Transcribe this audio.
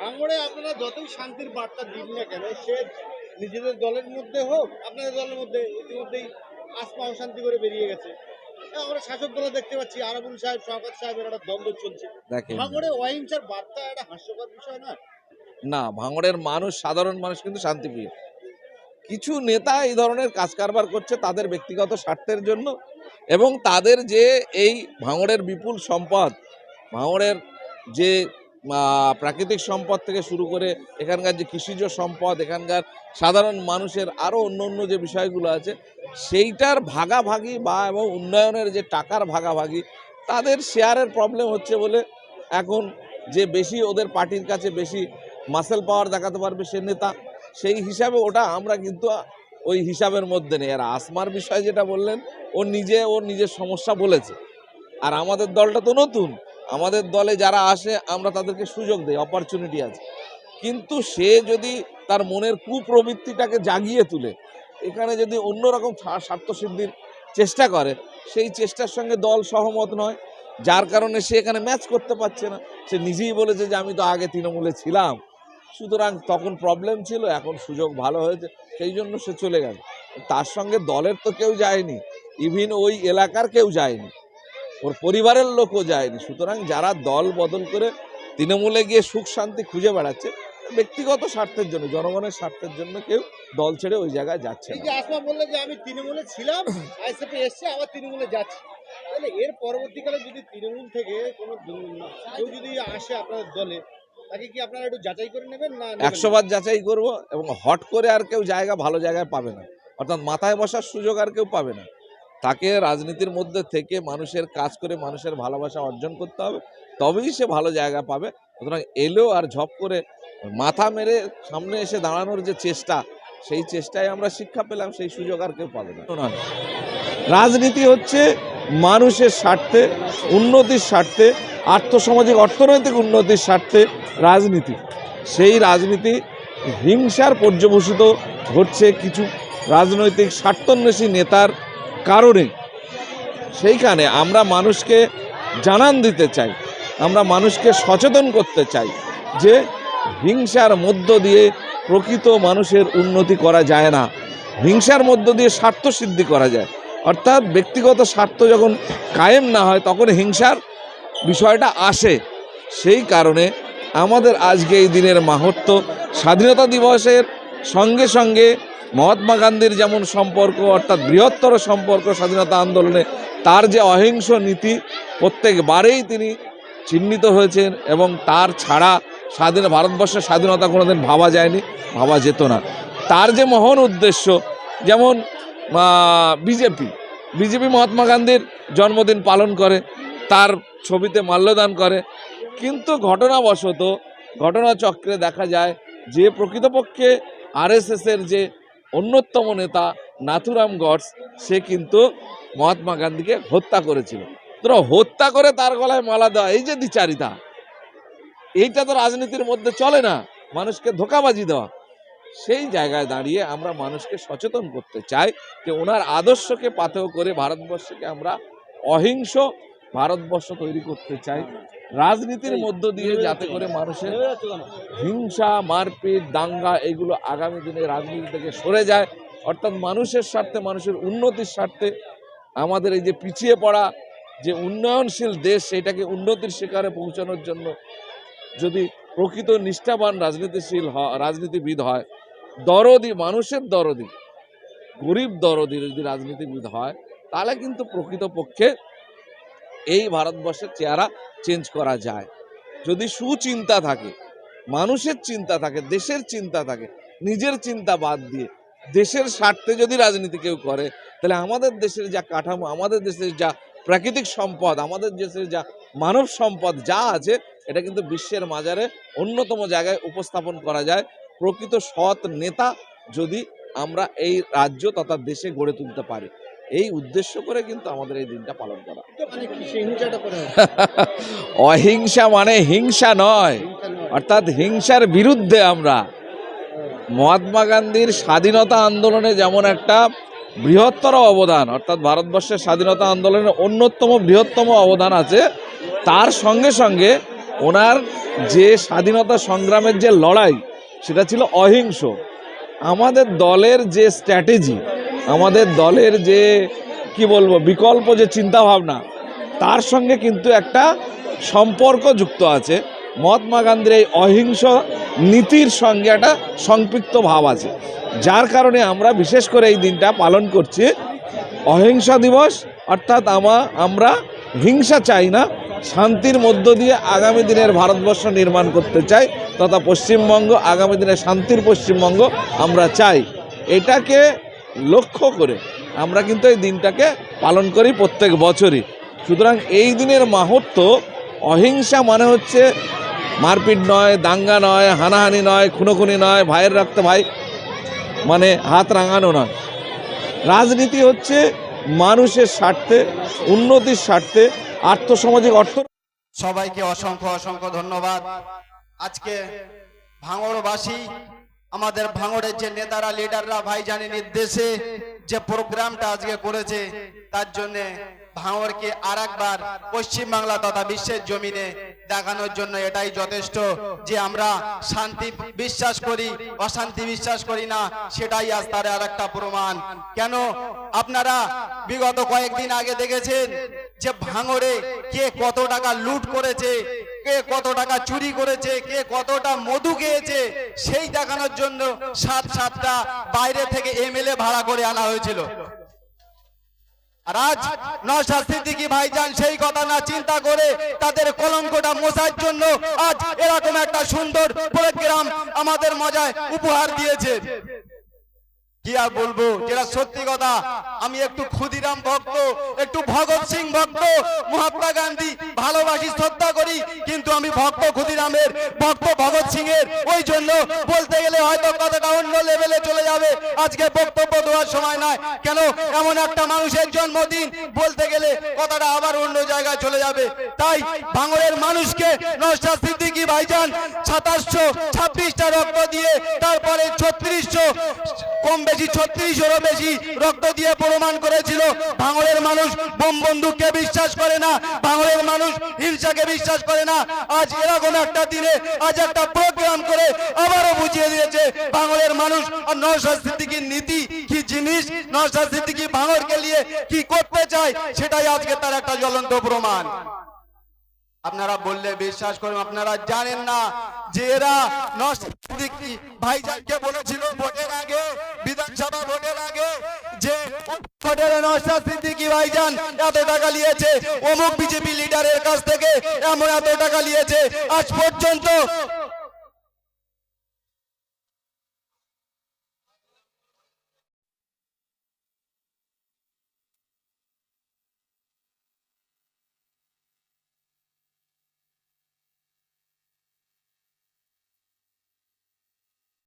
ভাঙড়ে আপনারা যতই শান্তির বার্তা দিন না কেন সে নিজেদের দলের মধ্যে হোক আপনাদের দলের মধ্যে ইতিমধ্যেই আসমা অশান্তি করে বেরিয়ে গেছে। আমরা শাসক দলে দেখতে পাচ্ছি আরাবুল সাহেব শওকত সাহেবের একটা দ্বন্দ্ব চলছে। ভাঙড়ে অহিংসার বার্তা একটা হাস্যকর বিষয় না না ভাঙড়ের মানুষ সাধারণ মানুষ কিন্তু শান্তিপ্রিয়। কিছু নেতা এই ধরনের কাজ কারবার করছে তাদের ব্যক্তিগত স্বার্থের জন্য এবং তাদের যে এই ভাঙড়ের বিপুল সম্পদ ভাঙড়ের যে প্রাকৃতিক সম্পদ থেকে শুরু করে এখানকার যে কৃষিজ সম্পদ, এখানকার সাধারণ মানুষের আরও অন্য অন্য যে বিষয়গুলো আছে, সেইটার ভাগাভাগি বা এবং উন্নয়নের যে টাকার ভাগাভাগি, তাদের শেয়ারের প্রবলেম হচ্ছে বলে এখন যে বেশি ওদের পার্টির কাছে বেশি মাসেল পাওয়ার দেখাতে পারবে সে নেতা, সেই হিসাবে ওটা আমরা কিন্তু ওই হিসাবের মধ্যে নেই। আর আসমার বিষয় যেটা বললেন, ও নিজে, ওর নিজের সমস্যা বলেছে। আর আমাদের দলটা তো নতুন। আমাদের দলে যারা আসে, আমরা তাদেরকে সুযোগ দেই অপরচুনিটি আছে। কিন্তু সে যদি তার মনের কুপ্রবৃত্তিটাকে জাগিয়ে তুলে, এখানে যদি অন্যরকম স্বা- স্বার্থসিদ্ধির চেষ্টা করে, সেই চেষ্টার সঙ্গে দল সহমত নয়, যার কারণে সে এখানে ম্যাচ করতে পারছে না। সে নিজেই বলেছে যে, আমি তো আগে তৃণমূলে ছিলাম। সুতরাং তখন প্রবলেম ছিল, এখন সুযোগ ভালো হয়েছে, সেই জন্য সে চলে গেল। তার সঙ্গে দলের তো কেউ যায়নি ইভিন ওই এলাকার কেউ যায়নি। ওর পরিবারের লোকও যায়নি। সুতরাং যারা দল বদল করে তৃণমূলে গিয়ে সুখ শান্তি খুঁজে বেড়াচ্ছে ব্যক্তিগত স্বার্থের জন্য জনগণের স্বার্থের জন্য কেউ দল ছেড়ে ওই জায়গায় যাচ্ছে এই যে আসমা যে আমি তৃণমূলে ছিলাম আইসিপি এসছে আবার তৃণমূলে যাচ্ছি। তাহলে এর পরবর্তীকালে যদি তৃণমূল থেকে কোনো কেউ যদি আসে আপনাদের দলে তাকে কি আপনারা একটু যাচাই করে নেবেন না নেবেন না? একশো বার যাচাই করব এবং হট করে আর কেউ জায়গা ভালো জায়গায় পাবে না। অর্থাৎ মাথায় বসার সুযোগ আর কেউ পাবে না। তাকে রাজনীতির মধ্যে থেকে মানুষের কাজ করে মানুষের ভালোবাসা অর্জন করতে হবে, তবেই সে ভালো জায়গা পাবে সুতরাং এলো আর ঝপ করে মাথা মেরে সামনে এসে দাঁড়ানোর যে চেষ্টা, সেই চেষ্টায় আমরা শিক্ষা পেলাম, সেই সুযোগ আর কেউ পাবে না। রাজনীতি হচ্ছে মানুষের স্বার্থে, উন্নতির স্বার্থে, আর্থসামাজিক, অর্থনৈতিক উন্নতির স্বার্থে রাজনীতি সেই রাজনীতি হিংসার পর্যবসিত হচ্ছে কিছু রাজনৈতিক স্বার্থন্বেষী নেতার কারণে। সেইখানে আমরা মানুষকে জানান দিতে চাই, আমরা মানুষকে সচেতন করতে চাই যে হিংসার মধ্য দিয়ে প্রকৃত মানুষের উন্নতি করা যায় না। হিংসার মধ্য দিয়ে স্বার্থ সিদ্ধি করা যায়। অর্থাৎ ব্যক্তিগত স্বার্থ যখন কায়েম না হয়, তখন হিংসার বিষয়টা আসে। সেই কারণে আমাদের আজকে এই দিনের মাহাত্ম স্বাধীনতা দিবসের সঙ্গে সঙ্গে মহাত্মা গান্ধীর যেমন সম্পর্ক, অর্থাৎ বৃহত্তর সম্পর্ক স্বাধীনতা আন্দোলনে, তার যে অহিংস নীতি, প্রত্যেকবারেই তিনি চিহ্নিত হয়েছেন এবং তার ছাড়া স্বাধীন, ভারতবর্ষের স্বাধীনতা কোনোদিন ভাবা যায়নি, ভাবা যেত না। তার যে মহান উদ্দেশ্য, যেমন বিজেপি বিজেপি মহাত্মা গান্ধীর জন্মদিন পালন করে, তার ছবিতে মাল্যদান করে, কিন্তু ঘটনাবশত, ঘটনাচক্রে দেখা যায় যে প্রকৃতপক্ষে আরএসএসের যে অন্যতম নেতা নাথুরাম গডস সে কিন্তু মহাত্মা গান্ধীকে হত্যা করেছিল। তো হত্যা করে তার গলায় মালা দেওয়া এই যে দ্বিচারিতা। এইটা তো রাজনীতির মধ্যে চলে না, মানুষকে ধোকাবাজি দেওয়া। সেই জায়গায় দাঁড়িয়ে আমরা মানুষকে সচেতন করতে চাই যে ওনার আদর্শকে পাথেয় করে ভারতবর্ষকে আমরা অহিংস ভারতবর্ষ তৈরি করতে চাই। রাজনীতির মধ্য দিয়ে যাতে করে মানুষের হিংসা মারপিট দাঙ্গা এগুলো আগামী দিনে রাজনীতি থেকে সরে যায়। অর্থাৎ মানুষের স্বার্থে মানুষের উন্নতির স্বার্থে আমাদের এই যে পিছিয়ে পড়া যে উন্নয়নশীল দেশ সেটাকে উন্নতির শিকারে পৌঁছানোর জন্য যদি প্রকৃত নিষ্ঠাবান রাজনীতিশীল হ- রাজনীতিবিদ হয় দরদি মানুষের দরদি গরিব দরদি যদি রাজনীতিবিদ হয় তাহলে কিন্তু প্রকৃতপক্ষে এই ভারতবর্ষের চেহারা চেঞ্জ করা যায়। যদি সুচিন্তা থাকে, মানুষের চিন্তা থাকে, দেশের চিন্তা থাকে, নিজের চিন্তা বাদ দিয়ে, দেশের স্বার্থে যদি রাজনীতি কেউ করে, তাহলে আমাদের দেশের যা কাঠামো, আমাদের দেশের যা প্রাকৃতিক সম্পদ, আমাদের দেশের যা মানব সম্পদ যা আছে, এটা কিন্তু বিশ্বের মাজারে অন্যতম জায়গায় উপস্থাপন করা যায়। প্রকৃত সৎ নেতা যদি আমরা এই রাজ্য তথা দেশে গড়ে তুলতে পারি। এই উদ্দেশ্য করে কিন্তু আমাদের এই দিনটা পালন করা। মানে অহিংসা মানে হিংসা নয়। অর্থাৎ হিংসার বিরুদ্ধে আমরা। মহাত্মা গান্ধীর স্বাধীনতা আন্দোলনে যেমন একটা বৃহত্তর অবদান অর্থাৎ ভারতবর্ষের স্বাধীনতা আন্দোলনের অন্যতম বৃহত্তম অবদান আছে তার সঙ্গে সঙ্গে ওনার যে স্বাধীনতা সংগ্রামের যে লড়াই সেটা ছিল অহিংস। আমাদের দলের যে স্ট্র্যাটেজি আমাদের দলের যে, কি বলব, বিকল্প যে চিন্তা ভাবনা তার সঙ্গে কিন্তু একটা সম্পর্ক যুক্ত আছে। মহাত্মা গান্ধীর এই অহিংস নীতির সঙ্গে একটা সম্পৃক্ত ভাব আছে। যার কারণে আমরা বিশেষ করে এই দিনটা পালন করছি। অহিংসা দিবস, অর্থাৎ আমা, আমরা হিংসা চাই না, শান্তির মধ্য দিয়ে আগামী দিনের ভারতবর্ষ নির্মাণ করতে চাই, তথা পশ্চিমবঙ্গ, আগামী দিনে শান্তির পশ্চিমবঙ্গ আমরা চাই। এটাকে লক্ষ্য করে আমরা কিন্তু এই দিনটাকে পালন করি প্রত্যেক বছরই। সুতরাং এই দিনের মাহাত্ম অহিংসা মানে হচ্ছে মারপিট নয়, দাঙ্গা নয়, হানাহানি নয়, খুনোখুনি নয়, ভাইয়ের রক্তে ভাই মানে হাত রাঙানো নয়। রাজনীতি হচ্ছে মানুষের স্বার্থে, উন্নতির স্বার্থে, আর্থসামাজিক অর্থ সবাইকে অসংখ্য অসংখ্য ধন্যবাদ। আজকে ভাঙড়বাসী আমাদের ভাঙড়ের যে নেতারা লিডাররা ভাইজানের নির্দেশে যে প্রোগ্রামটা আজকে করেছে, তার জন্য ভাঙড়কে আর একবার পশ্চিমবাংলা তথা বিশ্বের জমিনে দেখানোর জন্য এটাই যথেষ্ট যে আমরা শান্তি বিশ্বাস করি, অশান্তি বিশ্বাস করি না, সেটাই আজ তার আর একটা প্রমাণ। কেন? আপনারা বিগত কয়েকদিন আগে দেখেছেন যে ভাঙড়ে কে কত টাকা লুট করেছে কে কত টাকা চুরি করেছে, কে কতটা মধু খেয়েছে, সেই দেখানোর জন্য সাত সাতটা বাইরে থেকে এমএলএ ভাড়া করে আনা হয়েছিল। আর আজ নওশাদ সিদ্দিকী ভাইজান সেই কথা না চিন্তা করে তাদের কলঙ্কটা মোছার জন্য আজ এরকম একটা সুন্দর প্রোগ্রাম আমাদের মজায় উপহার দিয়েছে। কি আর বলব? যেটা সত্যি কথা, আমি একটু ক্ষুদিরাম ভক্ত, একটু ভগৎ সিং ভক্ত, মহাত্মা গান্ধী ভালোবাসি, শ্রদ্ধা করি, কিন্তু আমি ভক্ত ক্ষুদিরামের, ভক্ত ভগৎ সিং এর ওই জন্য বলতে গেলে হয়তো কথাটা অন্য লেভেলে চলে যাবে। আজকে বক্তব্য দেওয়ার সময় নয়। কেন? এমন একটা মানুষের জন্মদিন বলতে গেলে কথাটা আবার অন্য জায়গায় চলে যাবে। তাই ভাঙড়ের মানুষকে ভাইজান সাতাশশো ছাব্বিশটা রক্ত দিয়ে, তারপরে ছত্রিশশো, কম বেশি ছত্রিশেরও বেশি রক্ত দিয়ে প্রমাণ করেছিল। মানুষ বোম বন্দুককে বিশ্বাস করে না মানুষ হিংসাকে বিশ্বাস করে না। আজ এরকম একটা দিনে, আজ একটা প্রোগ্রাম করে আবারও বুঝিয়ে দিয়েছে ভাঙড়ের মানুষ, আর নওশাদ সিদ্দিকীর নীতি কি জিনিস? নওশাদ সিদ্দিকী ভাঙড়কে নিয়ে কি করতে চায় সেটাই আজকে তার একটা জ্বলন্ত প্রমাণ। আপনারা বললে বিশ্বাস করুন, আপনারা জানেন না যে এরা ভাইজানকে বলেছিল ভোটের আগে, বিধানসভা ভোটের আগে, যে ভোটের নওশাদ সিদ্দিকী ভাইজান এত টাকা নিয়েছে, অমুক বিজেপি লিডারের কাছ থেকে এমন এত টাকা নিয়েছে, আজ পর্যন্ত